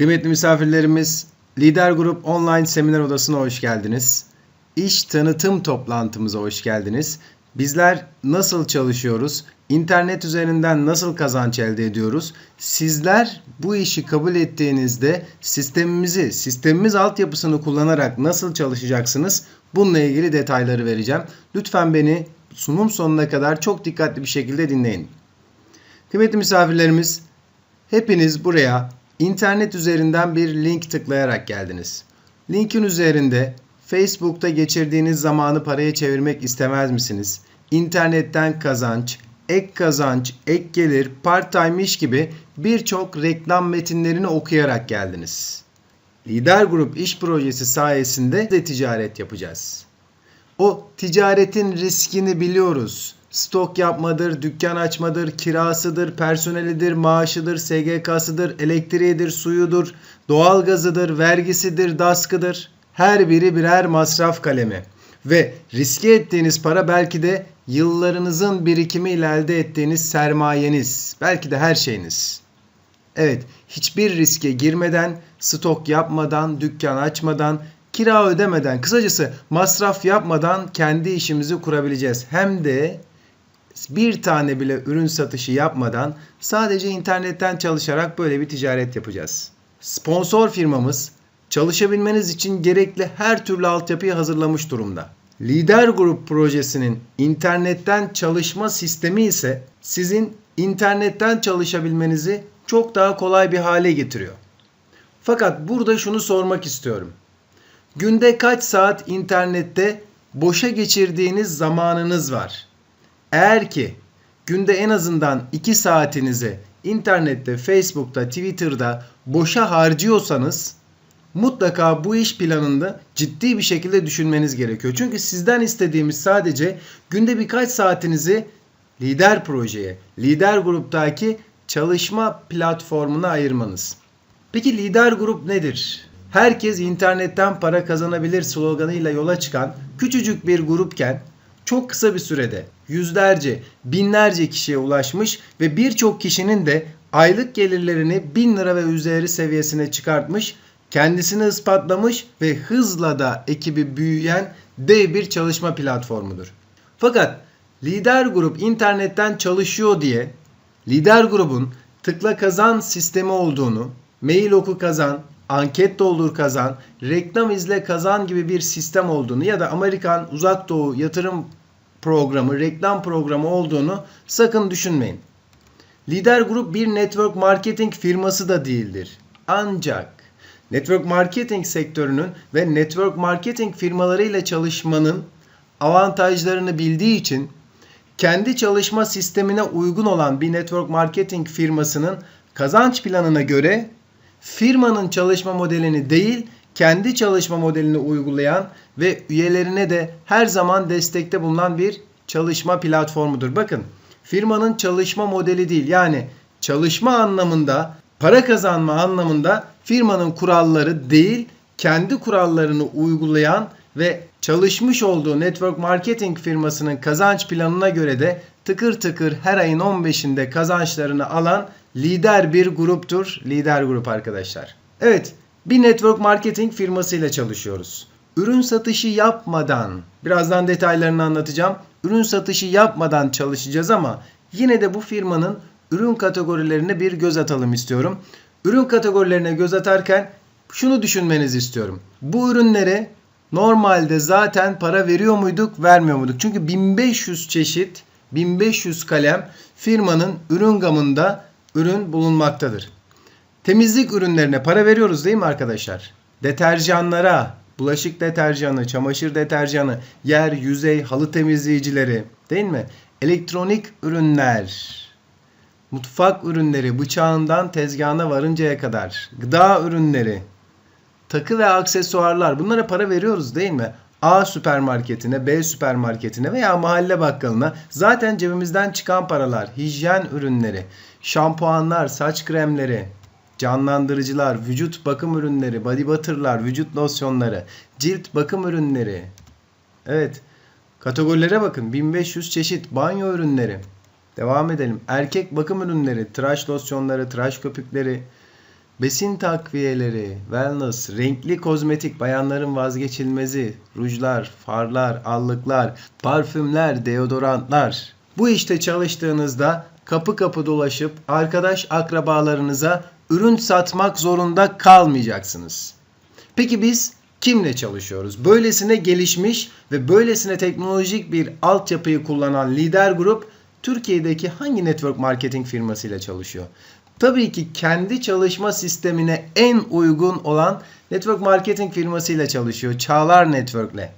Kıymetli misafirlerimiz, Lider Grup Online Seminer Odası'na hoş geldiniz. İş tanıtım toplantımıza hoş geldiniz. Bizler nasıl çalışıyoruz? İnternet üzerinden nasıl kazanç elde ediyoruz? Sizler bu işi kabul ettiğinizde sistemimizi, sistemimiz altyapısını kullanarak nasıl çalışacaksınız? Bununla ilgili detayları vereceğim. Lütfen beni sunum sonuna kadar çok dikkatli bir şekilde dinleyin. Kıymetli misafirlerimiz, hepiniz buraya internet üzerinden bir link tıklayarak geldiniz. Linkin üzerinde Facebook'ta geçirdiğiniz zamanı paraya çevirmek istemez misiniz? İnternetten kazanç, ek kazanç, ek gelir, part-time iş gibi birçok reklam metinlerini okuyarak geldiniz. Lider Grup iş projesi sayesinde de ticaret yapacağız. O ticaretin riskini biliyoruz. Stok yapmadır, dükkan açmadır, kirasıdır, personelidir, maaşıdır, SGK'sıdır, elektriğidir, suyudur, doğalgazıdır, vergisidir, daskıdır. Her biri birer masraf kalemi. Ve riske ettiğiniz para belki de yıllarınızın birikimiyle elde ettiğiniz sermayeniz. Belki de her şeyiniz. Evet, hiçbir riske girmeden, stok yapmadan, dükkan açmadan, kira ödemeden, kısacası masraf yapmadan kendi işimizi kurabileceğiz. Hem de bir tane bile ürün satışı yapmadan sadece internetten çalışarak böyle bir ticaret yapacağız. Sponsor firmamız çalışabilmeniz için gerekli her türlü altyapıyı hazırlamış durumda. Lider Grup projesinin internetten çalışma sistemi ise sizin internetten çalışabilmenizi çok daha kolay bir hale getiriyor. Fakat burada şunu sormak istiyorum. Günde kaç saat internette boşa geçirdiğiniz zamanınız var? Eğer ki günde en azından 2 saatinizi internette, Facebook'ta, Twitter'da boşa harcıyorsanız mutlaka bu iş planında ciddi bir şekilde düşünmeniz gerekiyor. Çünkü sizden istediğimiz sadece günde birkaç saatinizi lider projeye, lider gruptaki çalışma platformuna ayırmanız. Peki lider grup nedir? Herkes internetten para kazanabilir sloganıyla yola çıkan küçücük bir grupken çok kısa bir sürede yüzlerce, binlerce kişiye ulaşmış ve birçok kişinin de aylık gelirlerini 1000 lira ve üzeri seviyesine çıkartmış, kendisini ispatlamış ve hızla da ekibi büyüyen dev bir çalışma platformudur. Fakat lider grup internetten çalışıyor diye lider grubun tıkla kazan sistemi olduğunu, mail oku kazan, anket doldur kazan, reklam izle kazan gibi bir sistem olduğunu ya da Amerikan uzak doğu yatırım programı, reklam programı olduğunu sakın düşünmeyin. Lider Grup bir network marketing firması da değildir. Ancak network marketing sektörünün ve network marketing firmalarıyla çalışmanın avantajlarını bildiği için kendi çalışma sistemine uygun olan bir network marketing firmasının kazanç planına göre firmanın çalışma modelini değil, kendi çalışma modelini uygulayan ve üyelerine de her zaman destekte bulunan bir çalışma platformudur. Bakın firmanın çalışma modeli değil yani çalışma anlamında para kazanma anlamında firmanın kuralları değil kendi kurallarını uygulayan ve çalışmış olduğu network marketing firmasının kazanç planına göre de tıkır tıkır her ayın 15'inde kazançlarını alan lider bir gruptur. Lider grup arkadaşlar. Evet bir network marketing firmasıyla çalışıyoruz. Ürün satışı yapmadan, birazdan detaylarını anlatacağım. Ürün satışı yapmadan çalışacağız ama yine de bu firmanın ürün kategorilerine bir göz atalım istiyorum. Ürün kategorilerine göz atarken şunu düşünmenizi istiyorum. Bu ürünlere normalde zaten para veriyor muyduk, vermiyor muyduk? Çünkü 1500 çeşit, 1500 kalem firmanın ürün gamında ürün bulunmaktadır. Temizlik ürünlerine para veriyoruz değil mi arkadaşlar? Deterjanlara, bulaşık deterjanı, çamaşır deterjanı, yer, yüzey, halı temizleyicileri değil mi? Elektronik ürünler, mutfak ürünleri bıçağından tezgahına varıncaya kadar, gıda ürünleri, takı ve aksesuarlar bunlara para veriyoruz değil mi? A süpermarketine, B süpermarketine veya mahalle bakkalına zaten cebimizden çıkan paralar, hijyen ürünleri, şampuanlar, saç kremleri, canlandırıcılar, vücut bakım ürünleri, body butter'lar, vücut losyonları, cilt bakım ürünleri. Evet. Kategorilere bakın. 1500 çeşit banyo ürünleri. Devam edelim. Erkek bakım ürünleri, tıraş losyonları, tıraş köpükleri, besin takviyeleri, wellness, renkli kozmetik, bayanların vazgeçilmezi, rujlar, farlar, allıklar, parfümler, deodorantlar. Bu işte çalıştığınızda kapı kapı dolaşıp arkadaş akrabalarınıza ürün satmak zorunda kalmayacaksınız. Peki biz kimle çalışıyoruz? Böylesine gelişmiş ve böylesine teknolojik bir altyapıyı kullanan lider grup Türkiye'deki hangi network marketing firmasıyla çalışıyor? Tabii ki kendi çalışma sistemine en uygun olan network marketing firmasıyla çalışıyor. Çağlar Network'le.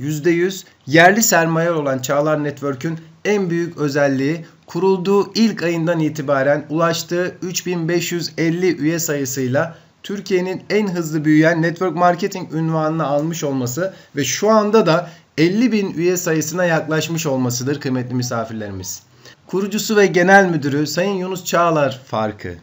%100 yerli sermaye olan Çağlar Network'ün en büyük özelliği kurulduğu ilk ayından itibaren ulaştığı 3550 üye sayısıyla Türkiye'nin en hızlı büyüyen network marketing ünvanını almış olması ve şu anda da 50 bin üye sayısına yaklaşmış olmasıdır kıymetli misafirlerimiz. Kurucusu ve genel müdürü Sayın Yunus Çağlar farkı.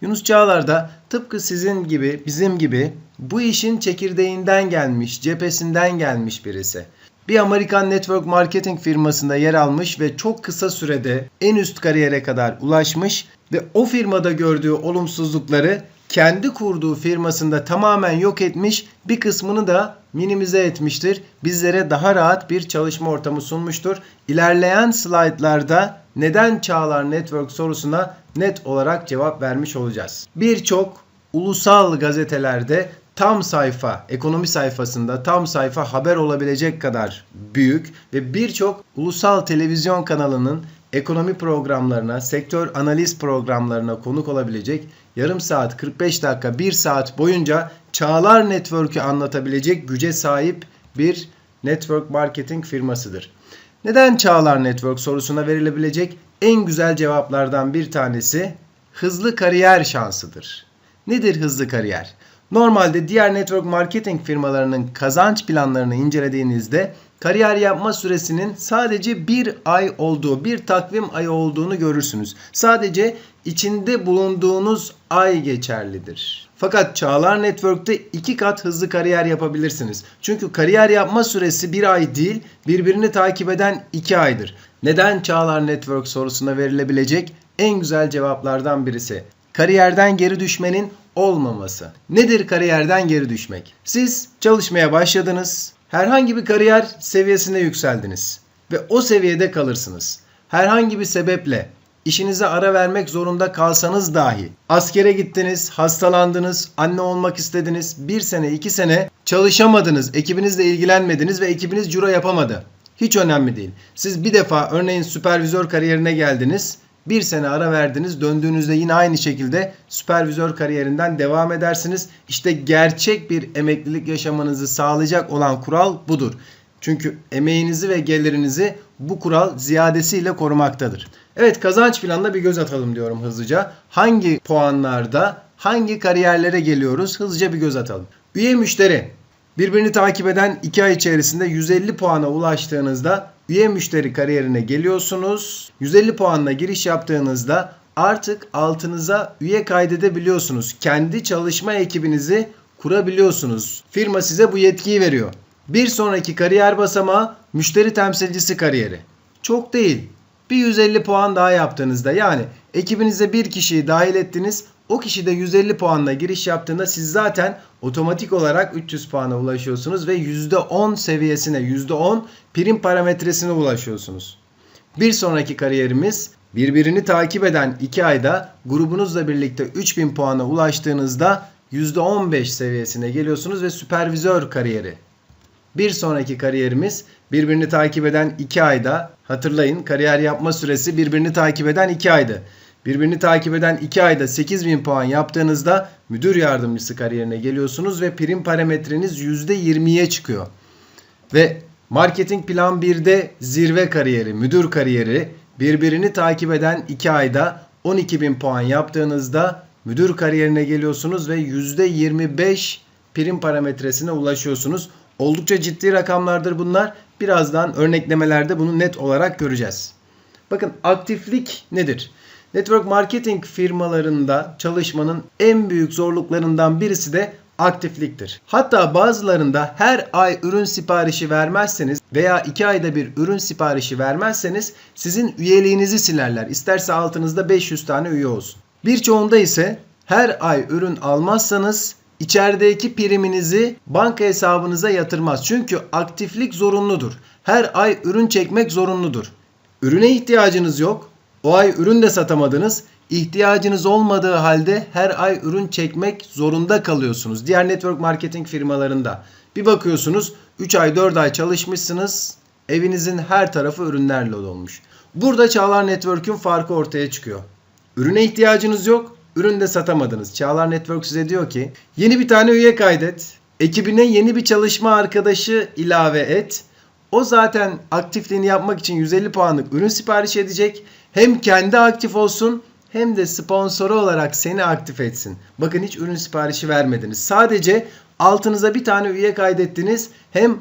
Yunus Çağlar da tıpkı sizin gibi, bizim gibi bu işin çekirdeğinden gelmiş, cephesinden gelmiş birisi. Bir Amerikan network marketing firmasında yer almış ve çok kısa sürede en üst kariyere kadar ulaşmış ve o firmada gördüğü olumsuzlukları kendi kurduğu firmasında tamamen yok etmiş, bir kısmını da minimize etmiştir. Bizlere daha rahat bir çalışma ortamı sunmuştur. İlerleyen slaytlarda neden Çağlar Network sorusuna net olarak cevap vermiş olacağız. Birçok ulusal gazetelerde tam sayfa, ekonomi sayfasında tam sayfa haber olabilecek kadar büyük ve birçok ulusal televizyon kanalının ekonomi programlarına, sektör analiz programlarına konuk olabilecek yarım saat, 45 dakika, 1 saat boyunca Çağlar Network'ü anlatabilecek güce sahip bir network marketing firmasıdır. Neden Çağlar Network sorusuna verilebilecek en güzel cevaplardan bir tanesi hızlı kariyer şansıdır. Nedir hızlı kariyer? Normalde diğer network marketing firmalarının kazanç planlarını incelediğinizde kariyer yapma süresinin sadece bir ay olduğu, bir takvim ayı olduğunu görürsünüz. Sadece içinde bulunduğunuz ay geçerlidir. Fakat Çağlar Network'te iki kat hızlı kariyer yapabilirsiniz. Çünkü kariyer yapma süresi bir ay değil, birbirini takip eden iki aydır. Neden Çağlar Network sorusuna verilebilecek en güzel cevaplardan birisi. Kariyerden geri düşmenin olmaması. Nedir kariyerden geri düşmek? Siz çalışmaya başladınız. Herhangi bir kariyer seviyesine yükseldiniz ve o seviyede kalırsınız. Herhangi bir sebeple işinize ara vermek zorunda kalsanız dahi askere gittiniz, hastalandınız, anne olmak istediniz, bir sene iki sene çalışamadınız, ekibinizle ilgilenmediniz ve ekibiniz ciro yapamadı. Hiç önemli değil. Siz bir defa örneğin süpervizör kariyerine geldiniz. Bir sene ara verdiniz. Döndüğünüzde yine aynı şekilde süpervizör kariyerinden devam edersiniz. İşte gerçek bir emeklilik yaşamanızı sağlayacak olan kural budur. Çünkü emeğinizi ve gelirinizi bu kural ziyadesiyle korumaktadır. Evet kazanç planına bir göz atalım diyorum hızlıca. Hangi puanlarda hangi kariyerlere geliyoruz hızlıca bir göz atalım. Üye müşteri birbirini takip eden 2 ay içerisinde 150 puana ulaştığınızda üye müşteri kariyerine geliyorsunuz. 150 puanla giriş yaptığınızda artık altınıza üye kaydedebiliyorsunuz. Kendi çalışma ekibinizi kurabiliyorsunuz. Firma size bu yetkiyi veriyor. Bir sonraki kariyer basamağı müşteri temsilcisi kariyeri. Çok değil. Bir 150 puan daha yaptığınızda yani ekibinize bir kişiyi dahil ettiniz. O kişi de 150 puanla giriş yaptığında siz zaten otomatik olarak 300 puana ulaşıyorsunuz ve %10 seviyesine %10 prim parametresine ulaşıyorsunuz. Bir sonraki kariyerimiz birbirini takip eden 2 ayda grubunuzla birlikte 3000 puana ulaştığınızda %15 seviyesine geliyorsunuz ve süpervizör kariyeri. Bir sonraki kariyerimiz birbirini takip eden 2 ayda hatırlayın kariyer yapma süresi birbirini takip eden 2 aydı. Birbirini takip eden 2 ayda 8000 puan yaptığınızda müdür yardımcısı kariyerine geliyorsunuz ve prim parametreniz %20'ye çıkıyor. Ve marketing plan 1'de zirve kariyeri, müdür kariyeri birbirini takip eden 2 ayda 12.000 puan yaptığınızda müdür kariyerine geliyorsunuz ve %25 prim parametresine ulaşıyorsunuz. Oldukça ciddi rakamlardır bunlar. Birazdan örneklemelerde bunu net olarak göreceğiz. Bakın aktiflik nedir? Network marketing firmalarında çalışmanın en büyük zorluklarından birisi de aktifliktir. Hatta bazılarında her ay ürün siparişi vermezseniz veya 2 ayda bir ürün siparişi vermezseniz sizin üyeliğinizi silerler. İsterse altınızda 500 tane üye olsun. Birçoğunda ise her ay ürün almazsanız içerideki priminizi banka hesabınıza yatırmaz. Çünkü aktiflik zorunludur. Her ay ürün çekmek zorunludur. Ürüne ihtiyacınız yok. O ay ürün de satamadınız. İhtiyacınız olmadığı halde her ay ürün çekmek zorunda kalıyorsunuz. Diğer network marketing firmalarında. Bir bakıyorsunuz 3 ay 4 ay çalışmışsınız. Evinizin her tarafı ürünlerle dolmuş. Burada Çağlar Network'ün farkı ortaya çıkıyor. Ürüne ihtiyacınız yok. Ürün de satamadınız. Çağlar Network size diyor ki yeni bir tane üye kaydet. Ekibine yeni bir çalışma arkadaşı ilave et. O zaten aktifliğini yapmak için 150 puanlık ürün sipariş edecek. Hem kendi aktif olsun hem de sponsoru olarak seni aktif etsin. Bakın hiç ürün siparişi vermediniz. Sadece altınıza bir tane üye kaydettiniz. Hem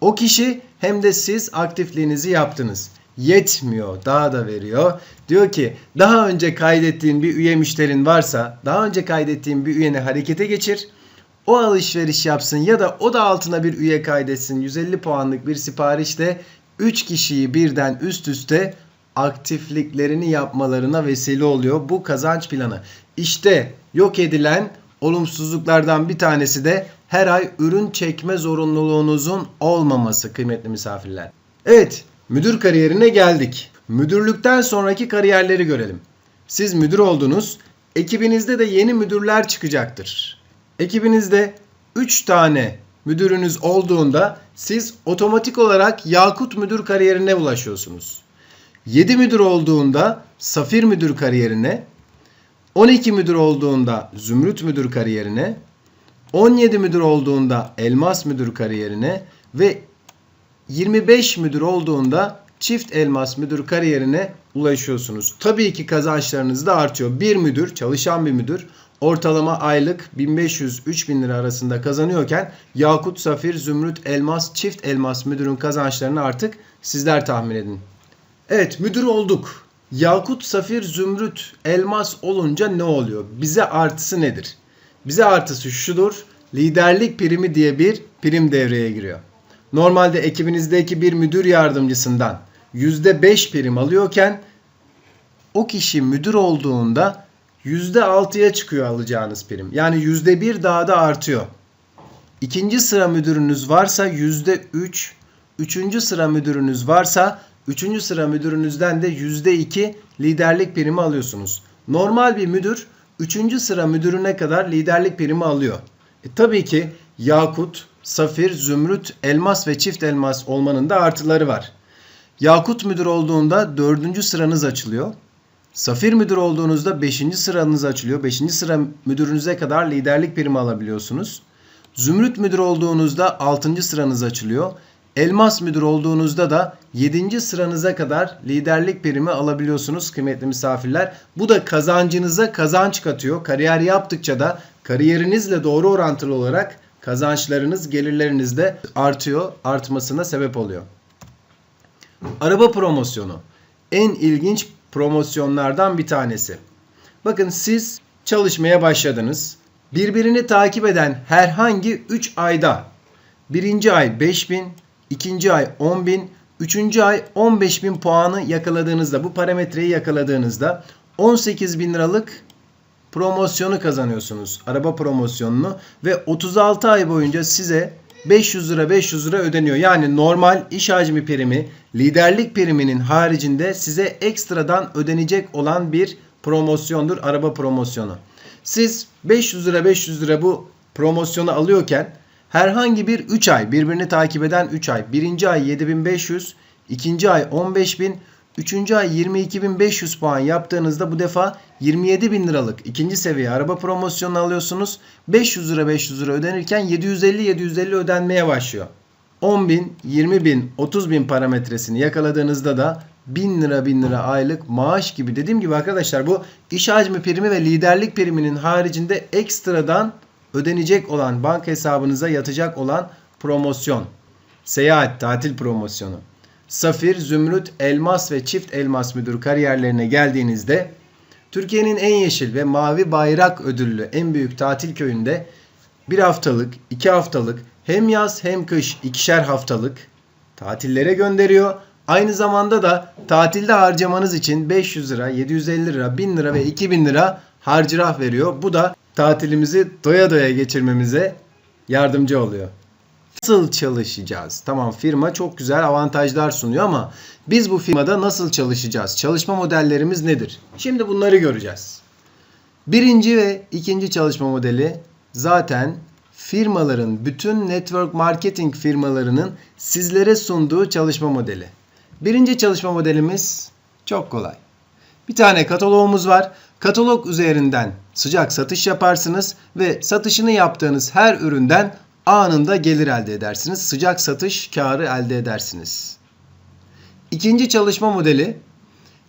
o kişi hem de siz aktifliğinizi yaptınız. Yetmiyor, daha da veriyor. Diyor ki daha önce kaydettiğin bir üye müşterin varsa daha önce kaydettiğin bir üyeni harekete geçir. O alışveriş yapsın ya da o da altına bir üye kaydetsin. 150 puanlık bir siparişle 3 kişiyi birden üst üste aktifliklerini yapmalarına vesile oluyor bu kazanç planı. İşte yok edilen olumsuzluklardan bir tanesi de her ay ürün çekme zorunluluğunuzun olmaması kıymetli misafirler. Evet, müdür kariyerine geldik. Müdürlükten sonraki kariyerleri görelim. Siz müdür oldunuz, ekibinizde de yeni müdürler çıkacaktır. Ekibinizde 3 tane müdürünüz olduğunda siz otomatik olarak Yakut müdür kariyerine ulaşıyorsunuz. 7 müdür olduğunda Safir müdür kariyerine, 12 müdür olduğunda Zümrüt müdür kariyerine, 17 müdür olduğunda Elmas müdür kariyerine ve 25 müdür olduğunda çift elmas müdür kariyerine ulaşıyorsunuz. Tabii ki kazançlarınız da artıyor. Bir müdür, çalışan bir müdür ortalama aylık 1500-3000 lira arasında kazanıyorken Yakut, Safir, Zümrüt, Elmas, çift elmas müdürün kazançlarını artık sizler tahmin edin. Evet müdür olduk. Yakut, Safir, Zümrüt, Elmas olunca ne oluyor? Bize artısı nedir? Bize artısı şudur. Liderlik primi diye bir prim devreye giriyor. Normalde ekibinizdeki bir müdür yardımcısından %5 prim alıyorken o kişi müdür olduğunda %6'ya çıkıyor alacağınız prim. Yani %1 daha da artıyor. İkinci sıra müdürünüz varsa %3, üçüncü sıra müdürünüz varsa üçüncü sıra müdürünüzden de %2 liderlik primi alıyorsunuz. Normal bir müdür üçüncü sıra müdürüne kadar liderlik primi alıyor. E, tabii ki Yakut, Safir, Zümrüt, Elmas ve Çift Elmas olmanın da artıları var. Yakut müdür olduğunda dördüncü sıranız açılıyor. Safir müdür olduğunuzda 5. sıranız açılıyor. 5. sıra müdürünüze kadar liderlik primi alabiliyorsunuz. Zümrüt müdür olduğunuzda 6. sıranız açılıyor. Elmas müdür olduğunuzda da 7. sıranıza kadar liderlik primi alabiliyorsunuz kıymetli misafirler. Bu da kazancınıza kazanç katıyor. Kariyer yaptıkça da kariyerinizle doğru orantılı olarak kazançlarınız, gelirleriniz de artıyor, artmasına sebep oluyor. Araba promosyonu en ilginç promosyonlardan bir tanesi. Bakın siz çalışmaya başladınız. Birbirini takip eden herhangi 3 ayda birinci ay 5000, ikinci ay 10.000, üçüncü ay 15.000 puanı yakaladığınızda bu parametreyi yakaladığınızda 18 bin liralık promosyonu kazanıyorsunuz. Araba promosyonunu ve 36 ay boyunca size 500 lira 500 lira ödeniyor. Yani normal iş hacmi primi, liderlik priminin haricinde size ekstradan ödenecek olan bir promosyondur araba promosyonu. Siz 500 lira 500 lira bu promosyonu alıyorken herhangi bir 3 ay birbirini takip eden 3 ay. Birinci ay 7500, ikinci ay 15000, Üçüncü ay 22.500 puan yaptığınızda bu defa 27.000 liralık ikinci seviye araba promosyonu alıyorsunuz. 500 lira 500 lira ödenirken 750-750 ödenmeye başlıyor. 10.000, 20.000, 30.000 parametresini yakaladığınızda da 1000 lira 1000 lira aylık maaş gibi dediğim gibi arkadaşlar bu iş hacmi primi ve liderlik priminin haricinde ekstradan ödenecek olan banka hesabınıza yatacak olan promosyon. Seyahat, tatil promosyonu. Safir, Zümrüt, Elmas ve Çift Elmas Müdür kariyerlerine geldiğinizde Türkiye'nin en yeşil ve mavi bayrak ödüllü en büyük tatil köyünde bir haftalık, iki haftalık hem yaz hem kış ikişer haftalık tatillere gönderiyor. Aynı zamanda da tatilde harcamanız için 500 lira, 750 lira, 1000 lira ve 2000 lira harcırah veriyor. Bu da tatilimizi doya doya geçirmemize yardımcı oluyor. Nasıl çalışacağız? Tamam firma çok güzel avantajlar sunuyor ama biz bu firmada nasıl çalışacağız? Çalışma modellerimiz nedir? Şimdi bunları göreceğiz. Birinci ve ikinci çalışma modeli zaten firmaların, bütün network marketing firmalarının sizlere sunduğu çalışma modeli. Birinci çalışma modelimiz çok kolay. Bir tane kataloğumuz var. Katalog üzerinden sıcak satış yaparsınız ve satışını yaptığınız her üründen anında gelir elde edersiniz. Sıcak satış karı elde edersiniz. İkinci çalışma modeli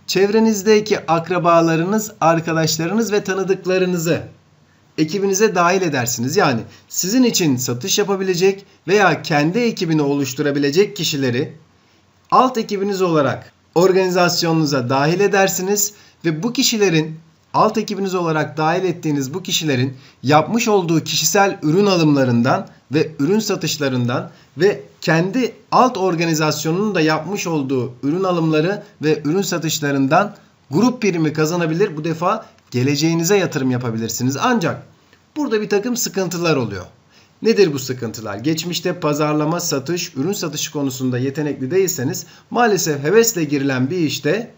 çevrenizdeki akrabalarınız, arkadaşlarınız ve tanıdıklarınızı ekibinize dahil edersiniz. Yani sizin için satış yapabilecek veya kendi ekibini oluşturabilecek kişileri alt ekibiniz olarak organizasyonunuza dahil edersiniz ve bu kişilerin alt ekibiniz olarak dahil ettiğiniz bu kişilerin yapmış olduğu kişisel ürün alımlarından ve ürün satışlarından ve kendi alt organizasyonunun da yapmış olduğu ürün alımları ve ürün satışlarından grup primi kazanabilir. Bu defa geleceğinize yatırım yapabilirsiniz. Ancak burada bir takım sıkıntılar oluyor. Nedir bu sıkıntılar? Geçmişte pazarlama, satış, ürün satışı konusunda yetenekli değilseniz maalesef hevesle girilen bir işte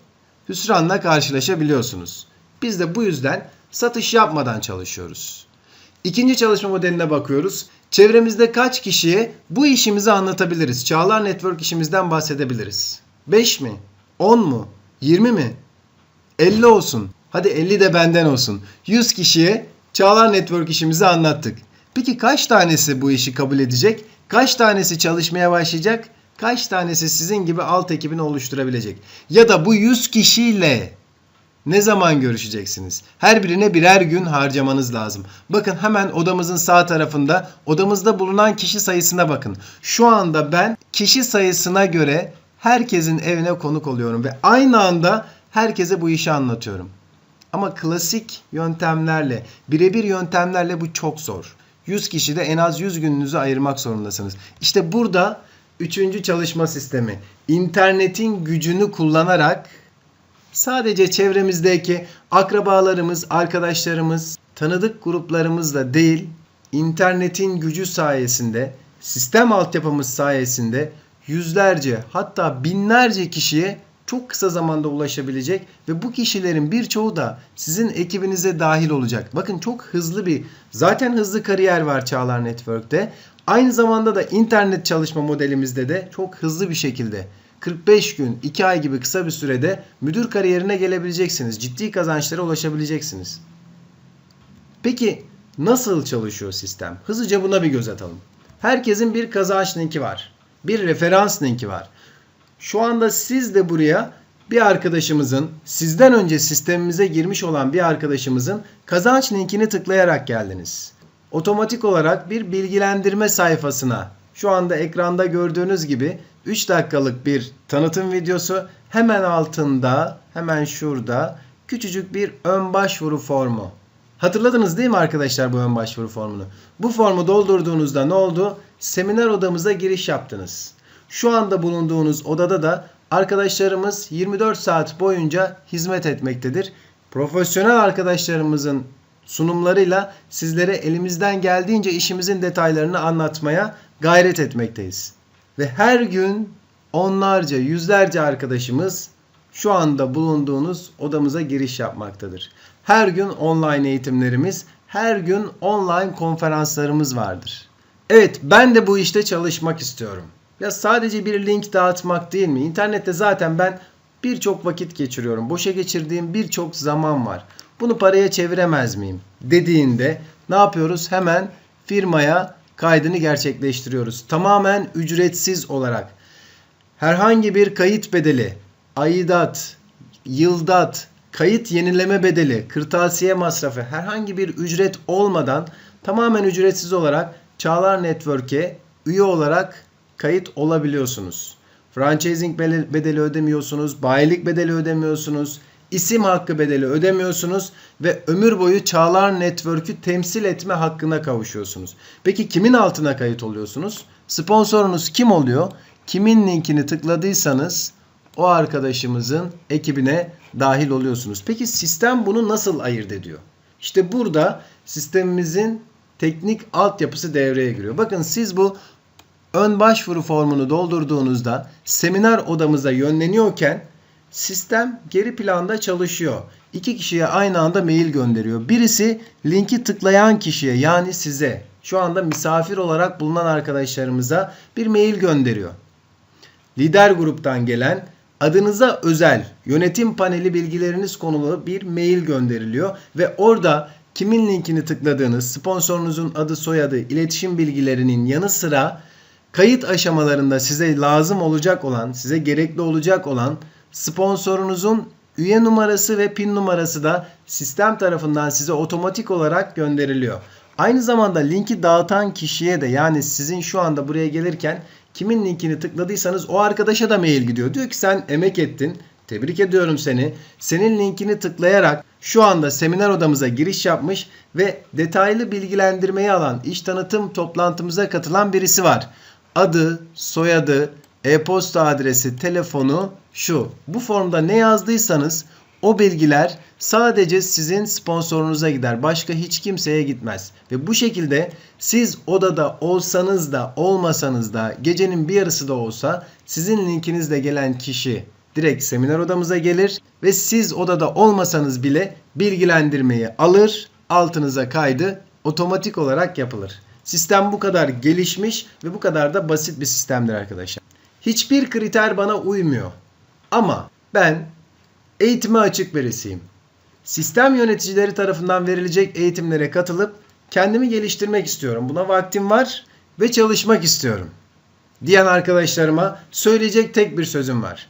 hüsranla karşılaşabiliyorsunuz. Biz de bu yüzden satış yapmadan çalışıyoruz. İkinci çalışma modeline bakıyoruz. Çevremizde kaç kişiye bu işimizi anlatabiliriz? Çağlar Network işimizden bahsedebiliriz. 5 mi? 10 mu? 20 mi? 50 olsun. Hadi 50 de benden olsun. 100 kişiye Çağlar Network işimizi anlattık. Peki kaç tanesi bu işi kabul edecek? Kaç tanesi çalışmaya başlayacak? Kaç tanesi sizin gibi alt ekibini oluşturabilecek? Ya da bu 100 kişiyle ne zaman görüşeceksiniz? Her birine birer gün harcamanız lazım. Bakın hemen odamızın sağ tarafında odamızda bulunan kişi sayısına bakın. Şu anda ben kişi sayısına göre herkesin evine konuk oluyorum ve aynı anda herkese bu işi anlatıyorum. Ama klasik yöntemlerle, birebir yöntemlerle bu çok zor. 100 kişide en az 100 gününüzü ayırmak zorundasınız. İşte burada üçüncü çalışma sistemi. İnternetin gücünü kullanarak sadece çevremizdeki akrabalarımız, arkadaşlarımız, tanıdık gruplarımızla değil, internetin gücü sayesinde, sistem altyapımız sayesinde yüzlerce hatta binlerce kişiye çok kısa zamanda ulaşabilecek ve bu kişilerin birçoğu da sizin ekibinize dahil olacak. Bakın çok hızlı bir zaten hızlı kariyer var Çağlar Network'te. Aynı zamanda da internet çalışma modelimizde de çok hızlı bir şekilde 45 gün, 2 ay gibi kısa bir sürede müdür kariyerine gelebileceksiniz. Ciddi kazançlara ulaşabileceksiniz. Peki nasıl çalışıyor sistem? Hızlıca buna bir göz atalım. Herkesin bir kazanç linki var. Bir referans linki var. Şu anda siz de buraya bir arkadaşımızın sizden önce sistemimize girmiş olan bir arkadaşımızın kazanç linkini tıklayarak geldiniz. Otomatik olarak bir bilgilendirme sayfasına şu anda ekranda gördüğünüz gibi 3 dakikalık bir tanıtım videosu hemen altında hemen şurada küçücük bir ön başvuru formu. Hatırladınız değil mi arkadaşlar bu ön başvuru formunu? Bu formu doldurduğunuzda ne oldu? Seminer odamıza giriş yaptınız. Şu anda bulunduğunuz odada da arkadaşlarımız 24 saat boyunca hizmet etmektedir. Profesyonel arkadaşlarımızın sunumlarıyla sizlere elimizden geldiğince işimizin detaylarını anlatmaya gayret etmekteyiz. Ve her gün onlarca, yüzlerce arkadaşımız şu anda bulunduğunuz odamıza giriş yapmaktadır. Her gün online eğitimlerimiz, her gün online konferanslarımız vardır. Evet, ben de bu işte çalışmak istiyorum. Ya sadece bir link dağıtmak değil mi? İnternette zaten ben birçok vakit geçiriyorum. Boşa geçirdiğim birçok zaman var. Bunu paraya çeviremez miyim? Dediğinde ne yapıyoruz? Hemen firmaya kaydını gerçekleştiriyoruz. Tamamen ücretsiz olarak. Herhangi bir kayıt bedeli, aidat, yıldat, kayıt yenileme bedeli, kırtasiye masrafı herhangi bir ücret olmadan tamamen ücretsiz olarak Çağlar Network'e üye olarak kayıt olabiliyorsunuz. Franchising bedeli ödemiyorsunuz, bayilik bedeli ödemiyorsunuz, isim hakkı bedeli ödemiyorsunuz ve ömür boyu Çağlar Network'ü temsil etme hakkına kavuşuyorsunuz. Peki kimin altına kayıt oluyorsunuz? Sponsorunuz kim oluyor? Kimin linkini tıkladıysanız o arkadaşımızın ekibine dahil oluyorsunuz. Peki sistem bunu nasıl ayırt ediyor? İşte burada sistemimizin teknik altyapısı devreye giriyor. Bakın siz bu ön başvuru formunu doldurduğunuzda seminer odamıza yönleniyorken sistem geri planda çalışıyor. İki kişiye aynı anda mail gönderiyor. Birisi linki tıklayan kişiye yani size şu anda misafir olarak bulunan arkadaşlarımıza bir mail gönderiyor. Lider gruptan gelen adınıza özel yönetim paneli bilgileriniz konulu bir mail gönderiliyor ve orada kimin linkini tıkladığınız, sponsorunuzun adı, soyadı, iletişim bilgilerinin yanı sıra kayıt aşamalarında size lazım olacak olan, size gerekli olacak olan sponsorunuzun üye numarası ve pin numarası da sistem tarafından size otomatik olarak gönderiliyor. Aynı zamanda linki dağıtan kişiye de yani sizin şu anda buraya gelirken kimin linkini tıkladıysanız o arkadaşa da mail gidiyor. Diyor ki sen emek ettin. Tebrik ediyorum seni. Senin linkini tıklayarak şu anda seminer odamıza giriş yapmış ve detaylı bilgilendirmeyi alan iş tanıtım toplantımıza katılan birisi var. Adı, soyadı, e-posta adresi, telefonu şu. Bu formda ne yazdıysanız o bilgiler sadece sizin sponsorunuza gider. Başka hiç kimseye gitmez. Ve bu şekilde siz odada olsanız da olmasanız da gecenin bir yarısı da olsa sizin linkinizle gelen kişi direkt seminer odamıza gelir ve siz odada olmasanız bile bilgilendirmeyi alır, altınıza kaydı otomatik olarak yapılır. Sistem bu kadar gelişmiş ve bu kadar da basit bir sistemdir arkadaşlar. Hiçbir kriter bana uymuyor. Ama ben eğitime açık birisiyim. Sistem yöneticileri tarafından verilecek eğitimlere katılıp kendimi geliştirmek istiyorum. Buna vaktim var ve çalışmak istiyorum. Diyen arkadaşlarıma söyleyecek tek bir sözüm var.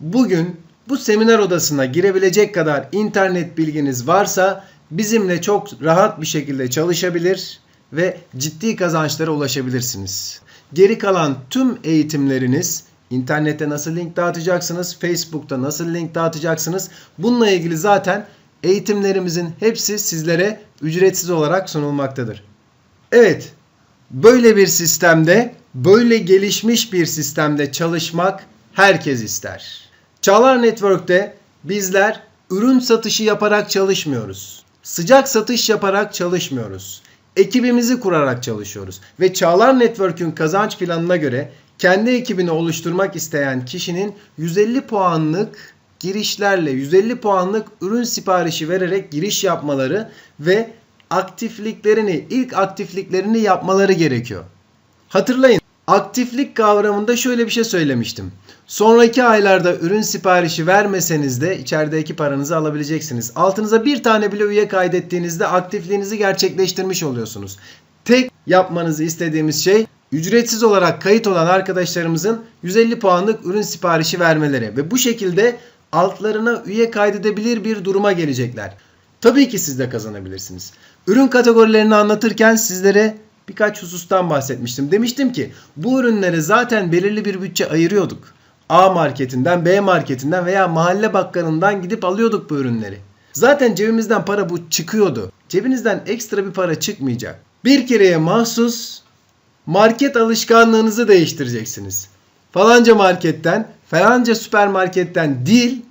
Bugün bu seminer odasına girebilecek kadar internet bilginiz varsa bizimle çok rahat bir şekilde çalışabilir ve ciddi kazançlara ulaşabilirsiniz. Geri kalan tüm eğitimleriniz internette nasıl link dağıtacaksınız, Facebook'ta nasıl link dağıtacaksınız bununla ilgili zaten eğitimlerimizin hepsi sizlere ücretsiz olarak sunulmaktadır. Evet, böyle bir sistemde, böyle gelişmiş bir sistemde çalışmak herkes ister. Çağlar Network'te bizler ürün satışı yaparak çalışmıyoruz. Sıcak satış yaparak çalışmıyoruz. Ekibimizi kurarak çalışıyoruz ve Çağlar Network'ün kazanç planına göre kendi ekibini oluşturmak isteyen kişinin 150 puanlık girişlerle 150 puanlık ürün siparişi vererek giriş yapmaları ve aktifliklerini, ilk aktifliklerini yapmaları gerekiyor. Hatırlayın, aktiflik kavramında şöyle bir şey söylemiştim. Sonraki aylarda ürün siparişi vermeseniz de içerideki paranızı alabileceksiniz. Altınıza bir tane bile üye kaydettiğinizde aktifliğinizi gerçekleştirmiş oluyorsunuz. Tek yapmanızı istediğimiz şey ücretsiz olarak kayıt olan arkadaşlarımızın 150 puanlık ürün siparişi vermeleri ve bu şekilde altlarına üye kaydedebilir bir duruma gelecekler. Tabii ki siz de kazanabilirsiniz. Ürün kategorilerini anlatırken sizlere birkaç husustan bahsetmiştim. Demiştim ki bu ürünlere zaten belirli bir bütçe ayırıyorduk. A marketinden, B marketinden veya mahalle bakkalından gidip alıyorduk bu ürünleri. Zaten cebimizden para bu çıkıyordu. Cebinizden ekstra bir para çıkmayacak. Bir kereye mahsus market alışkanlığınızı değiştireceksiniz. Falanca marketten, falanca süpermarketten değil,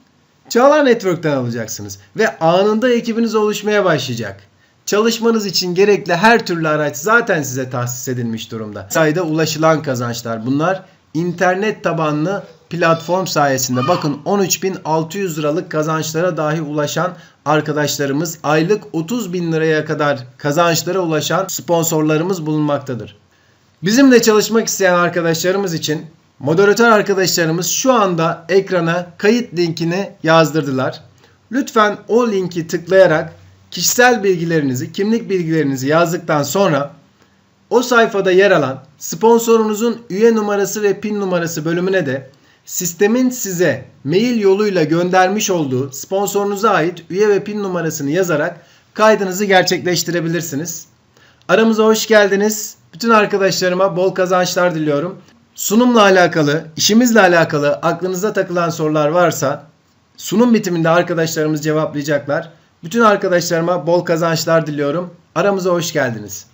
Çağlar Network'ten alacaksınız. Ve anında ekibiniz oluşmaya başlayacak. Çalışmanız için gerekli her türlü araç zaten size tahsis edilmiş durumda. Sayıda ulaşılan kazançlar bunlar. İnternet tabanlı platform sayesinde bakın 13.600 liralık kazançlara dahi ulaşan arkadaşlarımız aylık 30 bin liraya kadar kazançlara ulaşan sponsorlarımız bulunmaktadır. Bizimle çalışmak isteyen arkadaşlarımız için moderatör arkadaşlarımız şu anda ekrana kayıt linkini yazdırdılar. Lütfen o linki tıklayarak kişisel bilgilerinizi, kimlik bilgilerinizi yazdıktan sonra o sayfada yer alan sponsorunuzun üye numarası ve pin numarası bölümüne de sistemin size mail yoluyla göndermiş olduğu sponsorunuza ait üye ve pin numarasını yazarak kaydınızı gerçekleştirebilirsiniz. Aramıza hoş geldiniz. Bütün arkadaşlarıma bol kazançlar diliyorum. Sunumla alakalı, işimizle alakalı aklınıza takılan sorular varsa sunum bitiminde arkadaşlarımız cevaplayacaklar. Bütün arkadaşlarıma bol kazançlar diliyorum. Aramıza hoş geldiniz.